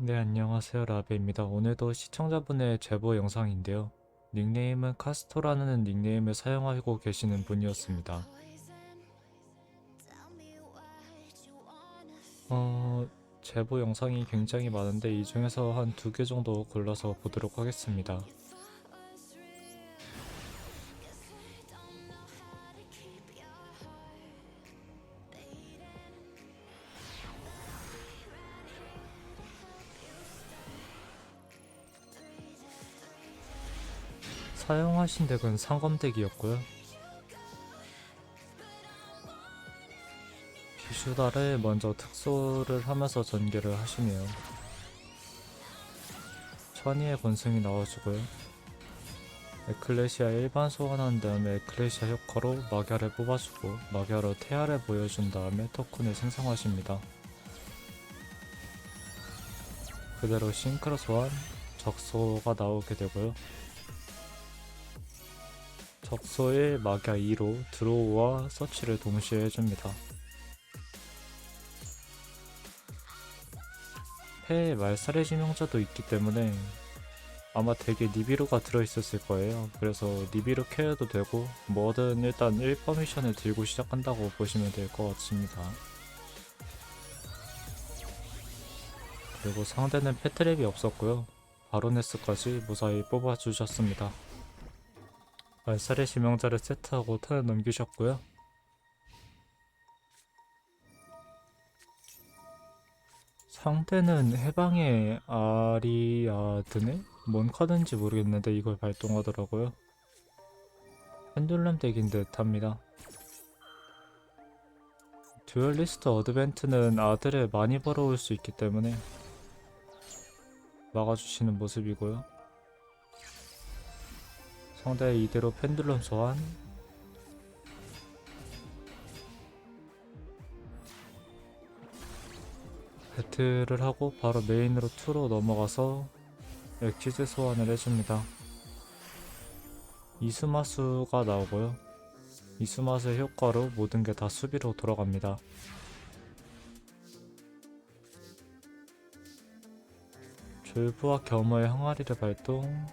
네, 안녕하세요. 라베입니다. 오늘도 시청자분의 제보 영상인데요. 닉네임은 카스토라는 닉네임을 사용하고 계시는 분이었습니다. 어, 제보 영상이 굉장히 많은데 이 중에서 한 두 개 정도 골라서 보도록 하겠습니다. 사용하신 덱은 상검덱이었고요. 비슈다를 먼저 특소를 하면서 전개를 하시네요. 천이의 권승이 나와주고요. 에클레시아 일반 소환한 다음에 에클레시아 효과로 마갸를 뽑아주고 마갸로 테아를 보여준 다음에 토큰을 생성하십니다. 그대로 싱크로 소환, 적소가 나오게 되고요. 적소의 마갸 2로 드로우와 서치를 동시에 해줍니다. 폐에 말살의 지명자도 있기 때문에 아마 되게 니비루가 들어있었을 거예요. 그래서 니비루 케어도 되고 뭐든 일단 1퍼미션을 들고 시작한다고 보시면 될 것 같습니다. 그리고 상대는 패트랩이 없었고요. 바로네스까지 무사히 뽑아주셨습니다. 말살의 지명자를 세트하고 턴을 넘기셨고요. 상대는 해방의 아리아드네? 뭔 카드인지 모르겠는데 이걸 발동하더라고요. 펜듈럼 덱인 듯 합니다. 듀얼리스트 어드벤트는 아들을 많이 벌어올 수 있기 때문에 막아주시는 모습이고요. 상대 이대로 펜듈럼 소환 배틀을 하고 바로 메인으로 2로 넘어가서 엑시즈 소환을 해줍니다. 이스마수가 나오고요. 이스마수의 효과로 모든 게 다 수비로 돌아갑니다. 졸부와 겸허의 항아리를 발동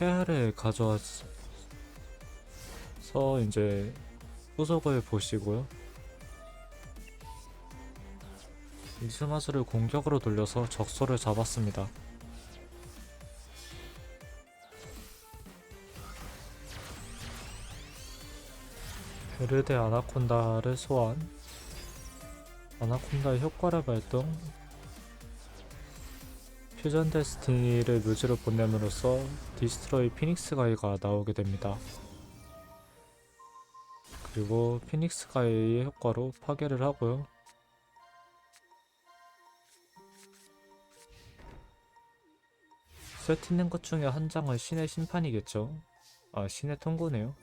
헤아를 가져와서 이제 후속을 보시고요. 이스마스를 공격으로 돌려서 적소를 잡았습니다. 베르데 아나콘다를 소환 아나콘다의 효과를 발동 퓨전 데스티니를 뮤즈로 보냄으로써 디스트로이 피닉스 가이가 나오게 됩니다. 그리고 피닉스 가이의 효과로 파괴를 하고요. 세트있는 것 중에 한 장은 신의 심판이겠죠. 아, 신의 통고네요.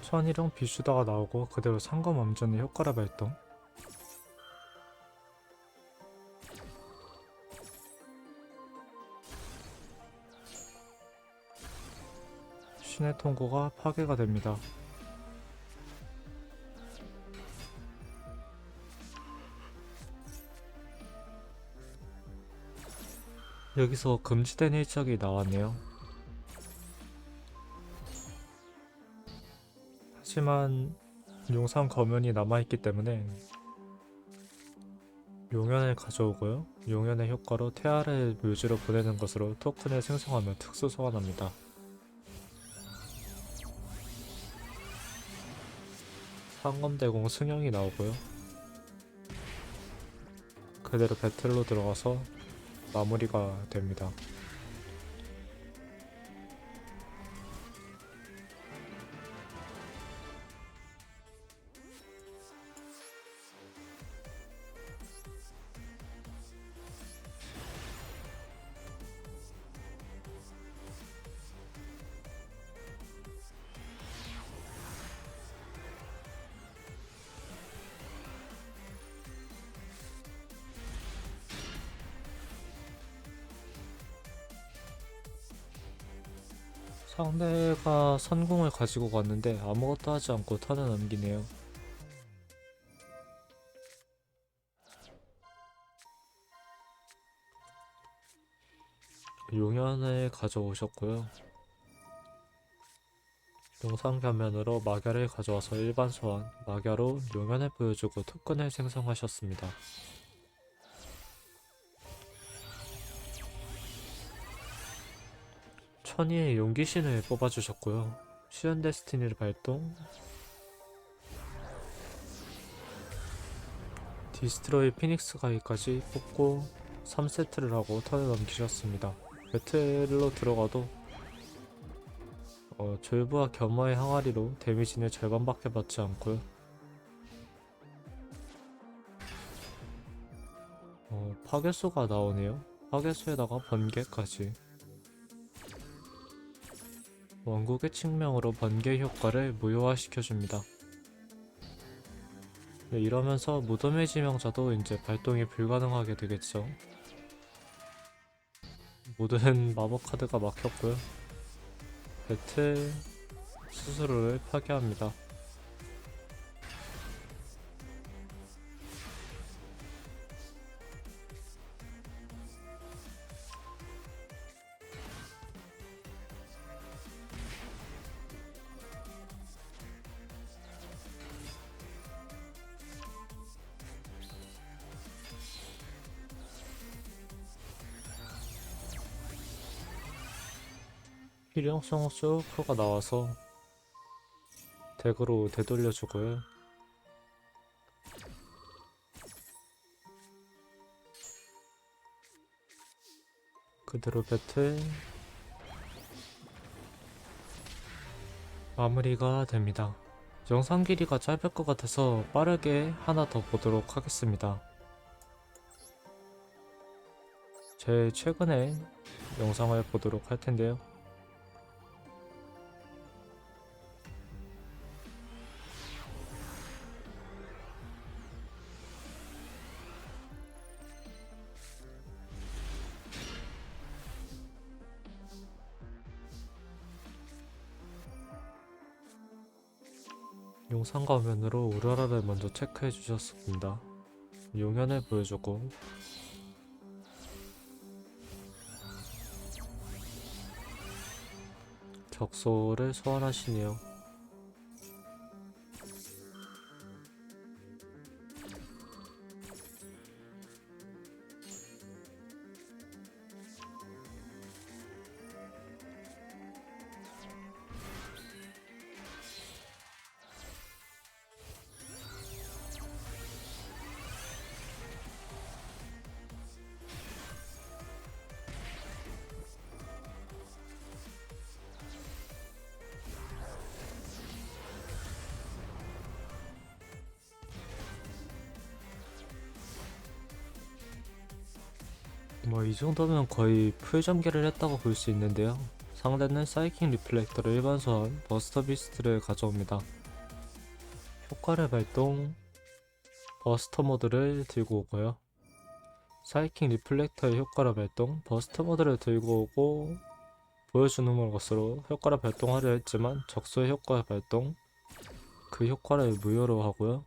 천이랑 비슈다가 나오고 그대로 상검 엄전의 효과를 발동. 신의 통고가 파괴가 됩니다. 여기서 금지된 일적이 나왔네요. 하지만 용산 거면이 남아있기 때문에 용연을 가져오고요. 용연의 효과로 테아를 묘지로 보내는 것으로 토큰을 생성하며 특수 소환합니다. 상검대공 승영이 나오고요. 그대로 배틀로 들어가서 마무리가 됩니다. 상대가 선공을 가지고 갔는데 아무것도 하지 않고 턴을 넘기네요. 용연을 가져오셨고요. 영상 화면으로 마갸를 가져와서 일반 소환, 마갸로 용연을 보여주고 토큰을 생성하셨습니다. 천이의 용기신을 뽑아주셨고요. 시연 데스티니를 발동. 디스트로이 피닉스 가이까지 뽑고 3세트를 하고 턴을 넘기셨습니다. 배틀로 들어가도 어, 졸부와 겸허의 항아리로 데미지는 절반밖에 받지 않고요. 어, 파괴수가 나오네요. 파괴수에다가 번개까지. 원국의 측명으로 번개 효과를 무효화시켜줍니다. 네, 이러면서 무덤의 지명자도 이제 발동이 불가능하게 되겠죠. 모든 마법 카드가 막혔고요. 배틀 스스로를 파괴합니다. 필요성 쇼크가 나와서 덱으로 되돌려주고요. 그대로 배틀 마무리가 됩니다. 영상 길이가 짧을 것 같아서 빠르게 하나 더 보도록 하겠습니다. 제 최근에 영상을 보도록 할 텐데요. 영상 화면으로 우라라를 먼저 체크해 주셨습니다. 용연을 보여주고 격소를 소환하시네요. 뭐 이 정도면 거의 풀점개를 했다고 볼 수 있는데요. 상대는 사이킹 리플렉터를 일반 소환, 버스터 비스트를 가져옵니다. 효과를 발동, 버스터 모드를 들고 오고요. 사이킹 리플렉터의 효과를 발동, 버스터 모드를 들고 오고 보여주는 것으로 효과를 발동하려 했지만 적소의 효과 발동, 그 효과를 무효로 하고요.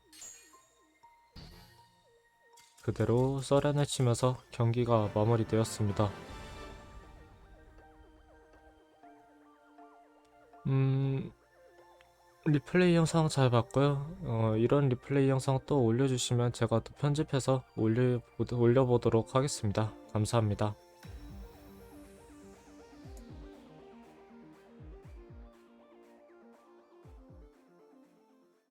그대로 서렌을 치면서 경기가 마무리되었습니다. 음, 리플레이 영상 잘 봤고요. 어, 이런 리플레이 영상 또 올려주시면 제가 또 편집해서 올려, 올려보도록 하겠습니다. 감사합니다.